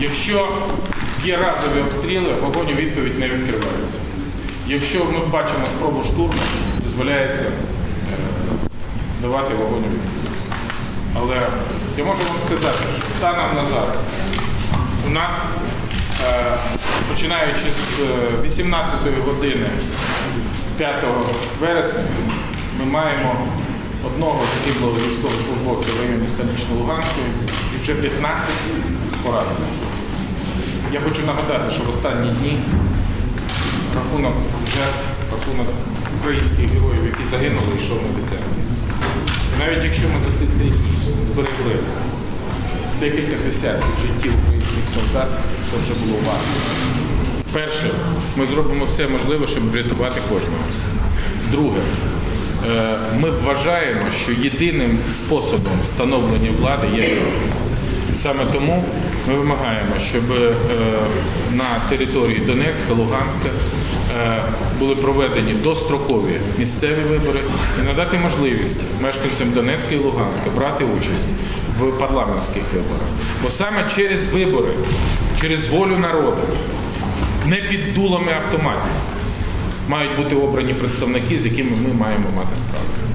Якщо є разові обстріли, вогонь у відповідь не відкривається. Якщо ми бачимо спробу штурму, дозволяється е, давати вогонь у відповідь. Але я можу вам сказати, що станом на зараз у нас, е, починаючи з е, 18 години 5 вересня, ми маємо одного загиблого військовослужбовця в районі Станично-Луганської і вже 15 поранених. Я хочу нагадати, що в останні дні рахунок жертв, рахунок українських героїв, які загинули, йшов на десятки. І навіть якщо ми за ті зберегли декілька десятків життів українських солдат, це вже було варто. Перше, ми зробимо все можливе, щоб врятувати кожного. Друге, ми вважаємо, що єдиним способом встановлення влади є вибори. Саме тому ми вимагаємо, щоб е, на території Донецька, Луганська е, були проведені дострокові місцеві вибори і надати можливість мешканцям Донецька і Луганська брати участь в парламентських виборах. Бо саме через вибори, через волю народу, не під дулами автоматів, мають бути обрані представники, з якими ми маємо мати справу.